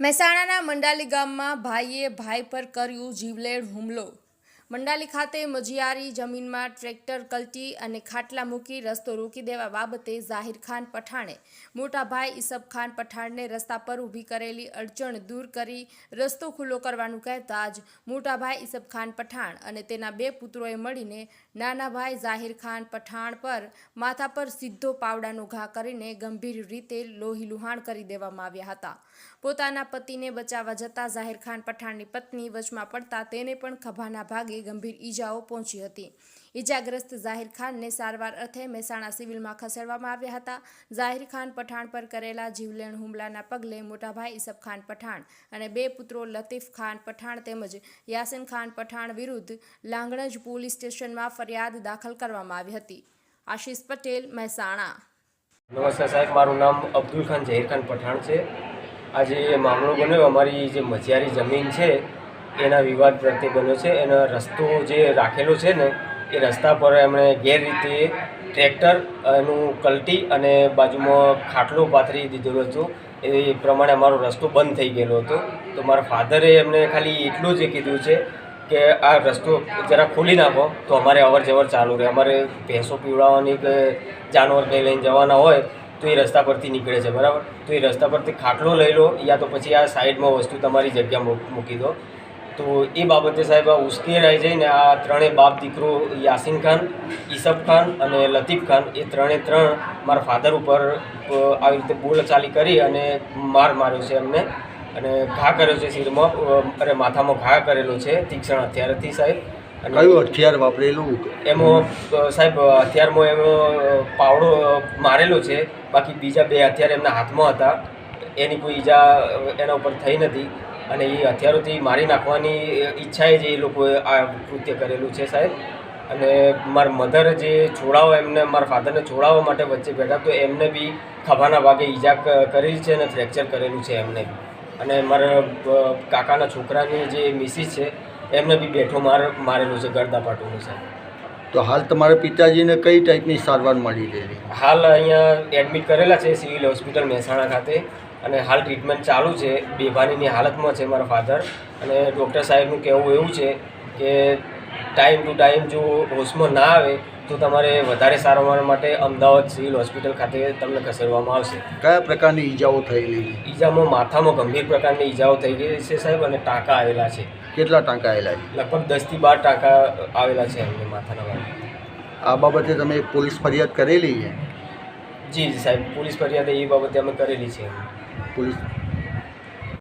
મહેસાણાના મંડાલી ગામમાં ભાઈએ ભાઈ પર કર્યું જીવલેણ હુમલો. મંડાલી ખાતે મજિયારી જમીનમાં ટ્રેક્ટર કલટી અને ખાટલા મૂકી રસ્તો રોકી દેવા બાબતે ઝાહિર ખાન પઠાણે, મોટા ભાઈ ઈસબ ખાન પઠાણને રસ્તા પર ઊભી કરેલી અડચણ દૂર કરી રસ્તો ખુલ્લો કરવાનું કહેતા જ મોટા ભાઈ ઈસબ ખાન પઠાણ અને તેના બે પુત્રોએ મળીને નાના ભાઈ ઝાહિર ખાન પઠાણ પર માથા પર સીધો પાવડાનો ઘા કરીને ગંભીર રીતે લોહી લુહાણ કરી દેવામાં આવ્યા હતા. પોતાના પતિને બચાવવા જતા ઝાહિર ખાન પઠાણની પત્ની વચમાં પડતા તેને પણ ખભાના ભાગે ગંભીર ઈજાઓ પહોંચી હતી. ઈજાગ્રસ્ત ઝાહિર ખાનને સારવાર અર્થે મહેસાણા સિવિલમાં ખસેડવામાં આવ્યા હતા. ઝાહિર ખાન પઠાણ પર કરેલા જીવલેણ હુમલાના પગલે મોટાભાઈ ઈસબ ખાન પઠાણ અને બે પુત્રો લતીફ ખાન પઠાણ તેમજ યાસીન ખાન પઠાણ વિરુદ્ધ લાંગણજ પોલીસ સ્ટેશનમાં ફરિયાદ દાખલ કરવામાં આવી હતી. આશીષ પટેલ, મહેસાણા. નમસ્કાર સાહેબ, મારું નામ અબ્દુલ ખાન જહીર ખાન પઠાણ છે. આજે મામલો બન્યો. અમારી જે મજિયારી જમીન છે એના વિવાદ પ્રત્યે બન્યો છે. એનો રસ્તો જે રાખેલો છે ને, એ રસ્તા પર એમણે ગેરરીતે ટ્રેક્ટર એનું કલટી અને બાજુમાં ખાટલો પાથરી દીધેલો હતો. એ પ્રમાણે અમારો રસ્તો બંધ થઈ ગયેલો હતો. તો મારા ફાધરે એમને ખાલી એટલું જ કીધું છે કે આ રસ્તો જરા ખોલી નાખો, તો અમારે અવર જવર ચાલુ રહે. અમારે ભેંસો પીવડાવવાની કે જાનવર કંઈ લઈને જવાના હોય, તો એ રસ્તા પરથી નીકળે છે. બરાબર? તો એ રસ્તા પરથી ખાટલો લઈ લો, યા તો પછી આ સાઈડમાં વસ્તુ તમારી જગ્યા મૂકી દો. તો એ બાબતે સાહેબ આ ઉશ્કેરાઈ જઈને આ ત્રણેય બાપ દીકરો યાસીન ખાન ઈસફ ખાન અને લતીફ ખાન એ ત્રણે ત્રણ મારા ફાધર ઉપર આવી રીતે બોલચાલી કરી અને માર માર્યો છે એમને. અને ઘા કર્યો છે શિરમાં અરે માથામાં ઘા કરેલો છે તીક્ષણ હથિયારથી સાહેબ. કયું હથિયાર વાપરેલું? એમાં સાહેબ હથિયારમાં એમનો પાવડો મારેલો છે. બાકી બીજા બે હથિયાર એમના હાથમાં હતા. એની કોઈ ઈજા એના ઉપર થઈ નથી. અને એ હથિયારોથી મારી નાખવાની ઈચ્છાએ જ એ લોકોએ આ કૃત્ય કરેલું છે સાહેબ. અને મારા મધર જે છોડાવો એમને મારા ફાધરને છોડાવવા માટે વચ્ચે બેઠા તો એમને બી ખભાના ભાગે ઈજા કરેલી છે અને ફ્રેક્ચર કરેલું છે એમને અને મારા કાકાના છોકરાની જે મિસિસ છે એમને બી બેઠો માર મારેલું છે ગરદાપાટુનું સાહેબ. તો હાલ તમારા પિતાજીને કઈ ટાઈપની સારવાર મળી રહેલી? હાલ અહીંયા એડમિટ કરેલા છે સિવિલ હોસ્પિટલ મહેસાણા ખાતે. અને હાલ ટ્રીટમેન્ટ ચાલુ છે. બેભાનીની હાલતમાં છે મારા ફાધર અને ડૉક્ટર સાહેબનું કહેવું એવું છે કે ટાઈમ ટુ ટાઈમ જો હોશમાં ના આવે તો તમારે વધારે સારવાર માટે અમદાવાદ સિવિલ હોસ્પિટલ ખાતે તમને ખસેડવામાં આવશે. કયા પ્રકારની ઈજાઓ થયેલી? ઈજામાં માથામાં ગંભીર પ્રકારની ઈજાઓ થઈ ગઈ છે સાહેબ અને ટાંકા આવેલા છે. કેટલા ટાંકા આવેલા છે? લગભગ દસથી બાર ટાંકા આવેલા છે એમને માથાના ભાગે. આ બાબતે તમે પોલીસ ફરિયાદ કરેલી છે? જી જી સાહેબ પોલીસ ફરિયાદ એ બાબતે અમે કરેલી છે. પોલીસ